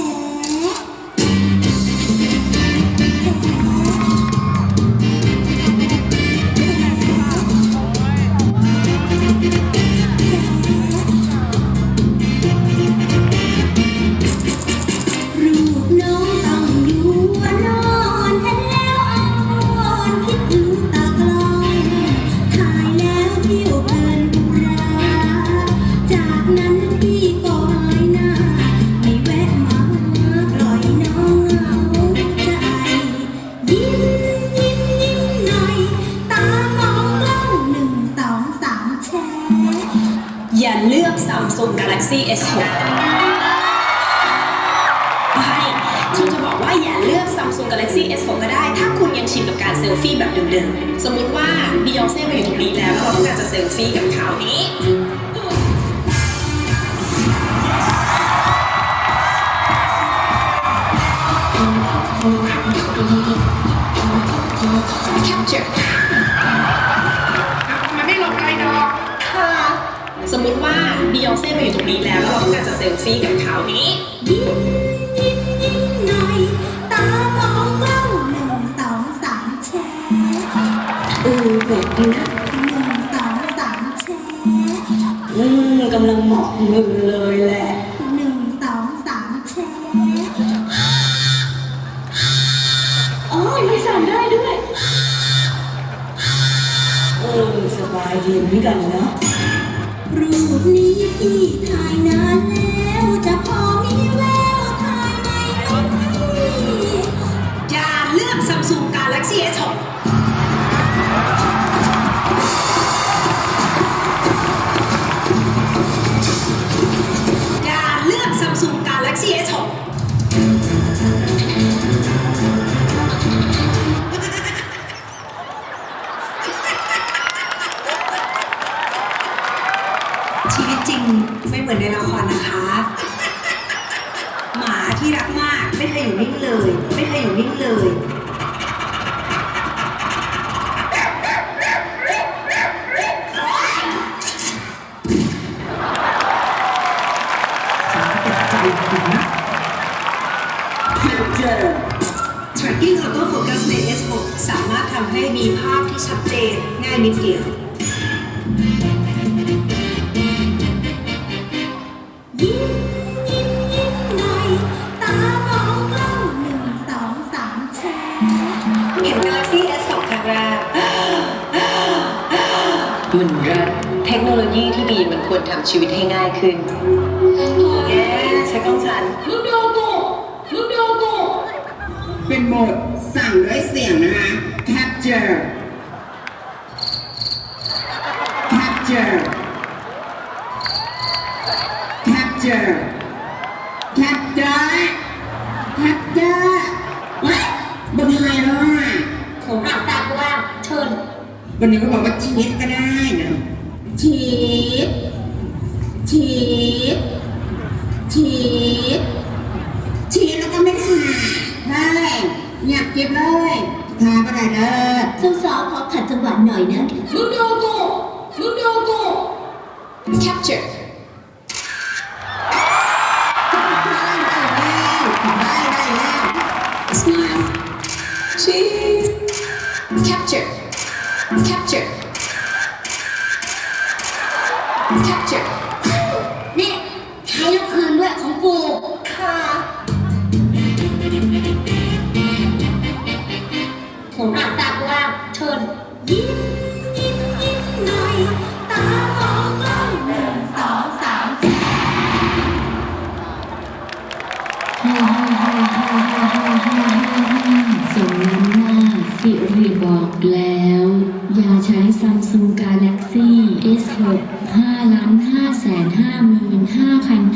Oh. เลือก Samsung Galaxy S6 ไม่ฉันจะบอกว่าอย่าเลือก Samsung Galaxy S6 ก็ได้ ถ้าคุณยังชินกับการเซลฟี่แบบเดิมๆ สมมุติว่าบียองเซ่มาอยู่ตรงนี้แล้วแล้วเราต้องการจะเซลฟี่กับเขานี้ Capture สมมติว่าบียองเซ่มาอยู่ตรงนี้แล้วแล้วเราต้องการจะเซลฟี่กับเขานี้ ยิ้มยิ้มยิ้มหน่อยตามองกล้องหนึ่งสองสามแชร์เออแบบนี้นะหนึ่งสองสามแชร์อืมกำลังเหมาะมือเลยแหละหนึ่งสองสามแชร์อ๋อมีสั่นได้ด้วย เออสบายดีเหมือนกันเนาะ รูปนี้พี่ถ่ายนานแล้ว ไม่เหมือนในละครนะคะ หมาที่รักมากไม่เคยอยู่นิ่งเลย ไม่เคยอยู่นิ่งเลย Tracking Auto Focus ใน S6 สามารถทำให้มีภาพที่ชัดเจนง่ายนิดเดียว เห็น Galaxy S2 ครั้งแรกมันรัดเทคโนโลยีที่ดีมันควรทำชีวิตให้ง่ายขึ้นแกใช้กล้องฉันเป็นโหมดสั่งด้วยเสียงนะคะ capture capture capture capture capture ว้ายบนไฮแล้วอะ ผมอ่านตามว่าเชิญ วันนี้ก็บอกว่าชีสก็ได้นะชีสชีสชีสชีสแล้วก็ไม่ถ่ายได้เงียบเก็บเลยทาก็ได้เด้อสาวๆขอขัดจังหวะหน่อยนะ Capture ได้ Capture Capture นี่ใช้ยกคืนด้วยของกูค่ะผมอ่านตามว่าเชิญยิ้มยิ้มยิ้มหน่อยตามองกล้องหนึ่งสองสามแชร์สมน้ำหน้าสิริบอกแล้ว ย่าใช้ Samsung Galaxy S6 5 5 5 5 5 5 5